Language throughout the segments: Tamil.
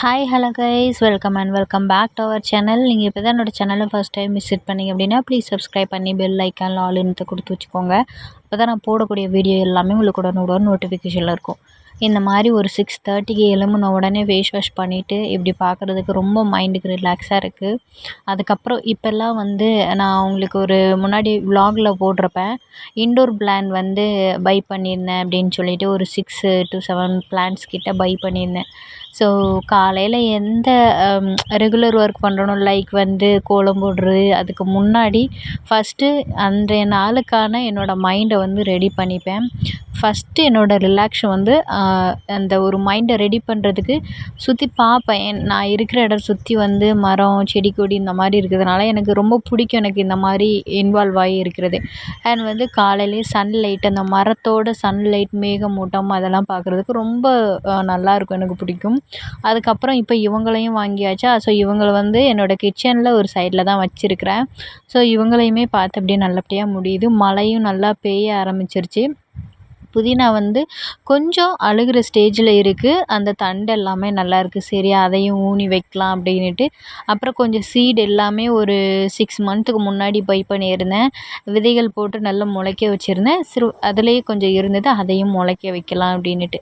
Hi hello guys welcome and welcome back to our channel நீங்கள் இப்போ தான் என்னோடய சேனலை ஃபஸ்ட் டைம் விசிட் பண்ணிங்க அப்படின்னா ப்ளீஸ் சப்ஸ்கிரைப் பண்ணி பெல் ஐக்கான் ஆளுன்னு கொடுத்து வச்சுக்கோங்க. அப்போ தான் நான் போடக்கூடிய வீடியோ எல்லாமே உங்களுக்கு உடனுடன் நோட்டிஃபிகேஷனில் இருக்கும். இந்த மாதிரி ஒரு சிக்ஸ் தேர்ட்டிக்கு எலும்புன உடனே ஃபேஸ் வாஷ் பண்ணிவிட்டு இப்படி பார்க்குறதுக்கு ரொம்ப மைண்டுக்கு ரிலாக்ஸாக இருக்குது அதுக்கப்புறம் இப்போல்லாம் வந்து நான் உங்களுக்கு ஒரு முன்னாடி விலாகில் போட்டிருப்பேன் இன்டோர் பிளான் வந்து பை பண்ணியிருந்தேன் அப்படின்னு சொல்லிட்டு ஒரு சிக்ஸு டு செவன் பிளான்ஸ் கிட்டே பை பண்ணியிருந்தேன். ஸோ காலையில் எந்த ரெகுலர் ஒர்க் பண்ணுறனோ லைக் வந்து கோலம் போடுறது அதுக்கு முன்னாடி ஃபஸ்ட்டு அன்றைய நாளுக்கான என்னோடய மைண்டை வந்து ரெடி பண்ணிப்பேன். ஃபஸ்ட்டு என்னோடய ரிலாக்ஸை வந்து அந்த ஒரு மைண்டை ரெடி பண்ணுறதுக்கு சுற்றி பார்ப்பேன். என் நான் இருக்கிற இடம் சுற்றி வந்து மரம் செடி கொடி இந்த மாதிரி இருக்கிறதுனால எனக்கு ரொம்ப பிடிக்கும். எனக்கு இந்த மாதிரி இன்வால்வ் ஆகி இருக்கிறது. அண்ட் வந்து காலையிலேயே சன்லைட் அந்த மரத்தோட சன்லைட் மேகமூட்டம் அதெல்லாம் பார்க்குறதுக்கு ரொம்ப நல்லாயிருக்கும் எனக்கு பிடிக்கும். அதுக்கப்புறம் இப்போ இவங்களையும் வாங்கியாச்சா? ஸோ இவங்களை வந்து என்னோடய கிச்சனில் ஒரு சைடில் தான் வச்சுருக்குறேன். ஸோ இவங்களையுமே பார்த்து அப்படியே நல்லபடியாக முடியுது. மழையும் நல்லா பெய்ய ஆரம்பிச்சிருச்சு. புதினா வந்து கொஞ்சம் அழுகிற ஸ்டேஜில் இருக்குது அந்த தண்டு எல்லாமே நல்லாயிருக்கு சரி அதையும் ஊனி வைக்கலாம் அப்படின்னுட்டு. அப்புறம் கொஞ்சம் சீடு எல்லாமே ஒரு சிக்ஸ் மந்த்துக்கு முன்னாடி பை பண்ணியிருந்தேன். விதைகள் போட்டு நல்லா முளைக்க வச்சுருந்தேன். சிறு அதுலேயே கொஞ்சம் இருந்தது. அதையும் முளைக்க வைக்கலாம் அப்படின்னுட்டு.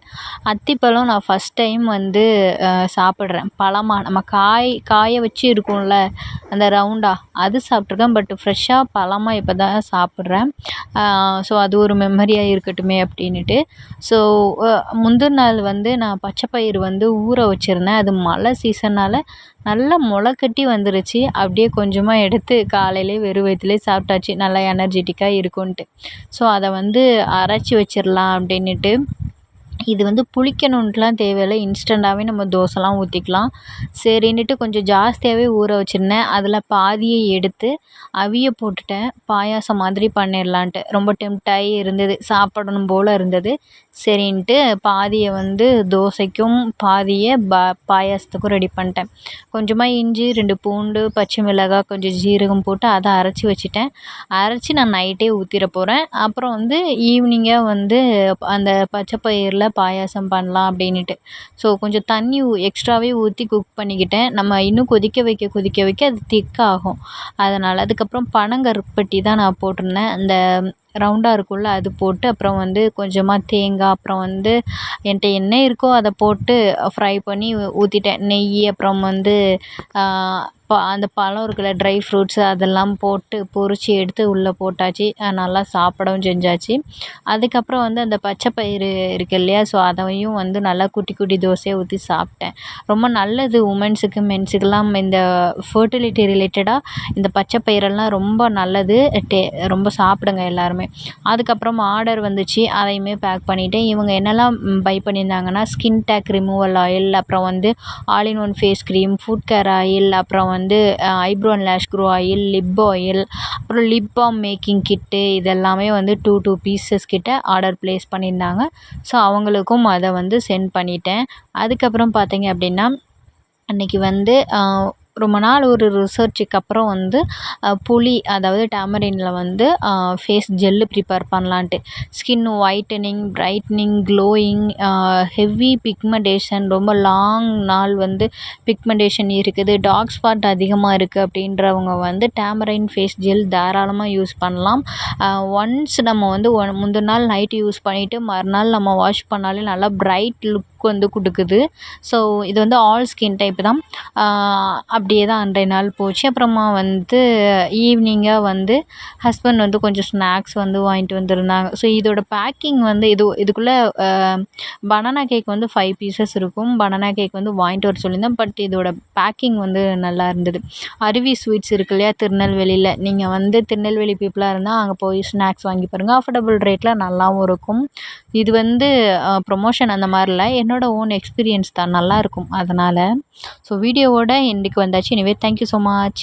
அத்திப்பழம் நான் ஃபஸ்ட் டைம் வந்து சாப்பிட்றேன். பழமாக நம்ம காய் காய வச்சு இருக்கும்ல அந்த ரவுண்டாக அது சாப்பிட்ருக்கேன் பட் ஃப்ரெஷ்ஷாக பழமாக இப்போ தான் சாப்பிட்றேன் ஸோ அது ஒரு மெமரியாக இருக்கட்டுமே அப்படி. அப்படின்னுட்டு. ஸோ முந்தின நாள் வந்து நான் பச்சை பயிறு வந்து ஊற வச்சுருந்தேன். அது மழை சீசனால் நல்லா முளை கட்டி வந்துருச்சு. அப்படியே கொஞ்சமாக எடுத்து காலையிலே வெறும் வயிற்றுலே சாப்பிட்டாச்சு. நல்லா எனர்ஜெட்டிக்காக இருக்குன்ட்டு. ஸோ அதை வந்து அரைச்சி வச்சிடலாம் அப்படின்னுட்டு. இது வந்து புளிக்கணுன்ட்டுலாம் தேவையில்லை. இன்ஸ்டண்ட்டாகவே நம்ம தோசைலாம் ஊற்றிக்கலாம் சரின்னுட்டு கொஞ்சம் ஜாஸ்தியாகவே ஊற வச்சுருந்தேன். அதில் பாதியை எடுத்து அவிய போட்டுட்டேன். பாயாசம் மாதிரி பண்ணிடலான்ட்டு. ரொம்ப டெம்ட்டாகி இருந்தது. சாப்பிடணும் போல் இருந்தது. சரின்ட்டு பாதியை வந்து தோசைக்கும் பாதியை ப பாயாசத்துக்கும் ரெடி பண்ணிட்டேன். கொஞ்சமாக இஞ்சி ரெண்டு பூண்டு பச்சை மிளகாய் கொஞ்சம் ஜீரகம் போட்டு அதை அரைச்சி வச்சுட்டேன். அரைச்சி நான் நைட்டே ஊற்றிட போகிறேன் அப்புறம் வந்து ஈவினிங்காக வந்து அந்த பச்சை பயிரில் பாயாசம் பண்ணலாம் அப்படின்னுட்டு. ஸோ கொஞ்சம் தண்ணி எக்ஸ்ட்ராவே ஊற்றி குக் பண்ணிக்கிட்டேன். நம்ம இன்னும் கொதிக்க வைக்க கொதிக்க வைக்க அது திக்காகும் அதனால் அதுக்கப்புறம் பனங்கருப்பட்டி தான் நான் போட்டிருந்தேன். அந்த ரவுண்டாக இருக்கும்ல அது போட்டு அப்புறம் வந்து கொஞ்சமாக தேங்காய் அப்புறம் வந்து என்கிட்ட என்ன இருக்கோ அதை போட்டு ஃப்ரை பண்ணி ஊற்றிட்டேன் நெய் அப்புறம் வந்து ப அந்த பழம் இருக்குல்ல ட்ரை ஃப்ரூட்ஸு அதெல்லாம் போட்டு பொரித்து எடுத்து உள்ளே போட்டாச்சு. நல்லா சாப்பிடவும் செஞ்சாச்சு. அதுக்கப்புறம் வந்து அந்த பச்சை பயிறு இருக்குது இல்லையா ஸோ அதையும் வந்து நல்லா குட்டி குட்டி தோசையாக ஊற்றி சாப்பிட்டேன். ரொம்ப நல்லது உமன்ஸுக்கு மென்ஸுக்கெல்லாம் இந்த ஃபர்டிலிட்டி ரிலேட்டடாக இந்த பச்சை பயிரெல்லாம் ரொம்ப நல்லது. டே ரொம்ப சாப்பிடுங்க எல்லாருமே. அதுக்கப்புறம் ஆர்டர் வந்துச்சு. அதையுமே பேக் பண்ணிவிட்டேன் இவங்க என்னெல்லாம் பை பண்ணியிருந்தாங்கன்னா ஸ்கின் டேக் ரிமூவல் ஆயில் அப்புறம் வந்து all in one face cream foot care oil அப்புறம் வந்து eyebrow and lash grow oil lip oil அப்புறம் லிப் பாம் மேக்கிங் கிட்டு இதெல்லாமே வந்து டூ டூ பீசஸ் கிட்ட ஆர்டர் ப்ளேஸ் பண்ணியிருந்தாங்க. ஸோ அவங்களுக்கும் அதை வந்து சென்ட் பண்ணிட்டேன். அதுக்கப்புறம் பார்த்தீங்க அப்படின்னா அன்றைக்கி வந்து ரொம்ப நாள் ஒரு ரிசர்ச்சுக்கு அப்புறம் வந்து புளி அதாவது டேமரினில் வந்து ஃபேஸ் ஜெல்லு ப்ரிப்பேர் பண்ணலான்ட்டு. Skin whitening brightening glowing heavy pigmentation ரொம்ப லாங் நாள் வந்து பிக்மெண்டேஷன் இருக்குது. டார்க் ஸ்பாட் அதிகமாக இருக்குது அப்படின்றவங்க வந்து டேமரைன் ஃபேஸ் ஜெல் தாராளமாக யூஸ் பண்ணலாம். ஒன்ஸ் நம்ம வந்து ஒன் முந்தின நாள் நைட்டு யூஸ் பண்ணிவிட்டு மறுநாள் நம்ம வாஷ் பண்ணாலே நல்லா ப்ரைட் லுக் வந்து கொடுக்குது. ஸோ இது வந்து ஆல் ஸ்கின் டைப் தான். அப்படியே தான் அன்றைய நாள் போச்சு. அப்புறமா வந்து ஈவினிங்காக வந்து ஹஸ்பண்ட் வந்து கொஞ்சம் ஸ்நாக்ஸ் வந்து வாங்கிட்டு வந்திருந்தாங்க. ஸோ இதோட பேக்கிங் வந்து இது இதுக்குள்ளே பனானா கேக் வந்து ஃபைவ் பீசஸ் இருக்கும். பனானா கேக் வந்து வாங்கிட்டு வர சொல்லியிருந்தேன். பட் இதோட பேக்கிங் வந்து நல்லா இருந்தது. அருவி ஸ்வீட்ஸ் இருக்கு இல்லையா திருநெல்வேலியில். நீங்கள் வந்து திருநெல்வேலி பீப்புளாக இருந்தால் அங்கே போய் ஸ்நாக்ஸ் வாங்கி பாருங்கள் அஃபோர்டபுள் ரேட்டில் நல்லாவும் இருக்கும். இது வந்து ப்ரொமோஷன் அந்த மாதிரில என்னோடய ஓன் எக்ஸ்பீரியன்ஸ் தான். நல்லாயிருக்கும் அதனால் ஸோ வீடியோவோட இன்றைக்கு வந்தாச்சு. Anyway thank you so much